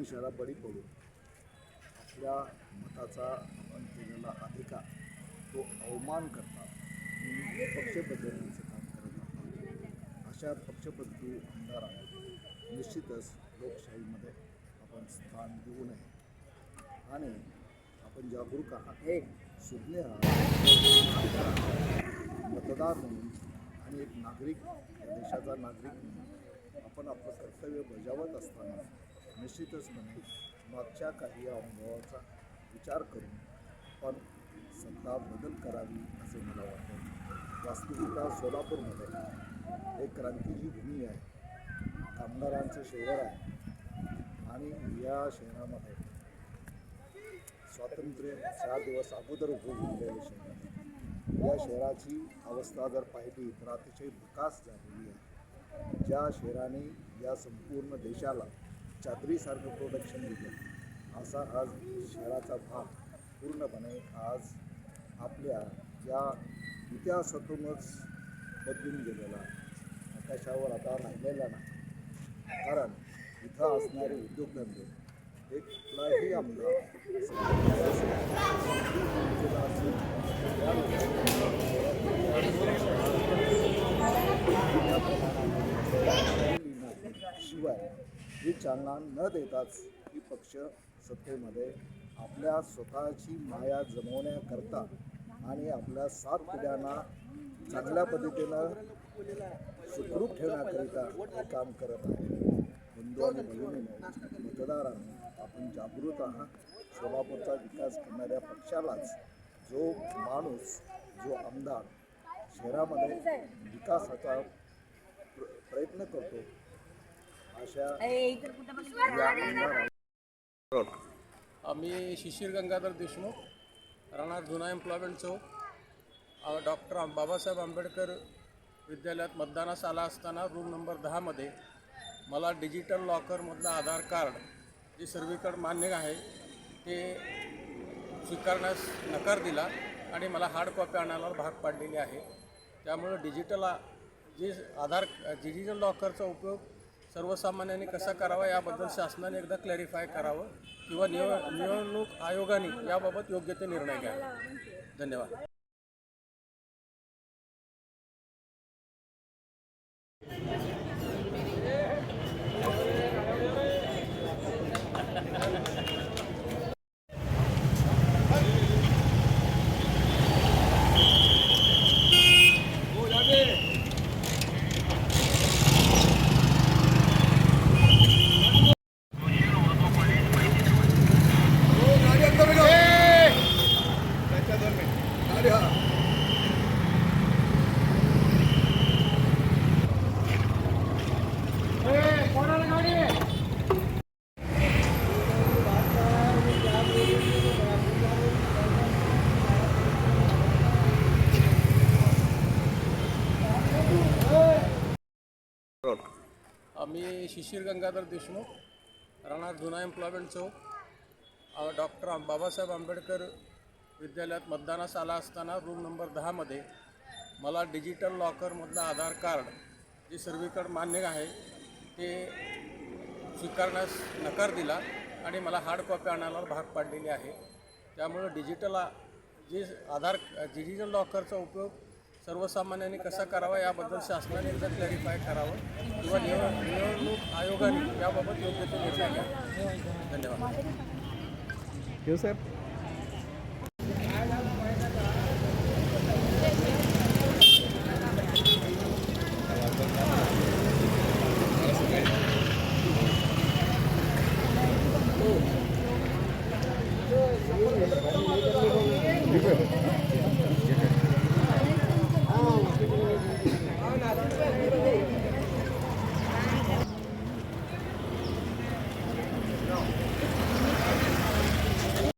आमिषाला बळी पडून आपल्या मताचा आपण केलेला अधिकार तो अवमान करतात. म्हणून पक्ष बदलण्याचं काम करत आहोत अशा पक्षपंथी आमदारांना निश्चितच लोकशाहीमध्ये आपण स्थान देऊ नये. आणि आपण जागरूक आहात. सुज्ञ आहात. मतदार म्हणून आणि एक नागरिक देशाचा नागरिक म्हणून आपण आपलं कर्तव्य बजावत असताना निश्चितच म्हणे मागच्या काही अनुभवाचा विचार करून पण सत्ता बदल करावी असे मला वाटतं. वास्तविकता सोलापूरमध्ये एक क्रांतीची भूमी आहे. कामगारांचं शहर आहे. आणि या शहरामध्ये स्वातंत्र्य चार दिवस अगोदर उभं शहर आहे. या शहराची अवस्था जर पाहिली तर अतिशय विकास झालेली आहे. ज्या शहराने या संपूर्ण देशाला चादरीसारखं प्रोडक्शन दिलं. असा आज शहराचा भाग पूर्णपणे आज आपल्या या इतिहासातूनच बदलून गेलेला आकाशावर आता राहिलेला नाही. कारण इथं असणारे उद्योगधंदे एक कुठलाही आमदार शिवाय ही चालना न देताच ही पक्ष सत्तेमध्ये आपल्या स्वतःची माया जमवण्याकरता आणि आपल्या सात पिढ्यांना चांगल्या पद्धतीनं सुखरूप ठेवण्याकरिता हे काम करत आहे. हिंदू आणि भगिनीनो मतदारांनी आपण जागृत आहात. सोलापूरचा विकास करणाऱ्या पक्षालाच जो माणूस जो आमदार शहरामध्ये विकासाचा प्र प्रयत्न करतो अशा आम्ही शिशिर गंगाधर देशमुख राहणार जुना एम्प्लॉयमेंट चौक डॉक्टर बाबासाहेब आंबेडकर विद्यालयात मतदानास आला असताना रूम नंबर दहामध्ये मला डिजिटल लॉकरमधलं आधार कार्ड जे सर्वीकड मान्य आहे ते स्वीकारण्यास नकार दिला आणि मला हार्ड कॉपी आणायला भाग पाडलेली आहे. त्यामुळं डिजिटल जे आधार डिजिटल लॉकरचा उपयोग सर्वसामान्यांनी कसा करावा याबद्दल शासनाने एकदा क्लॅरिफाय करावं किंवा निव निवडणूक आयोगाने याबाबत योग्य ते निर्णय घ्यावा. धन्यवाद. आम्ही शिशिर गंगाधर देशमुख राहणार जुना एम्प्लॉयमेंट चौक डॉक्टर बाबासाहेब आंबेडकर विद्यालयात मतदानास आला असताना रूम नंबर दहामध्ये मला डिजिटल लॉकरमधलं आधार कार्ड जे सर्वीकड मान्य आहे ते स्वीकारण्यास नकार दिला आणि मला हार्ड कॉपी आणायला भाग पाडलेली आहे. त्यामुळं डिजिटल जे आधार डिजिटल लॉकरचा उपयोग सर्वसामान्यांनी कसा करावा याबद्दल शासनाने एकदा क्लॅरिफाय करावं किंवा निव निवडणूक आयोगाने याबाबत योग्य ते निर्णय घ्या. धन्यवाद. साहेब.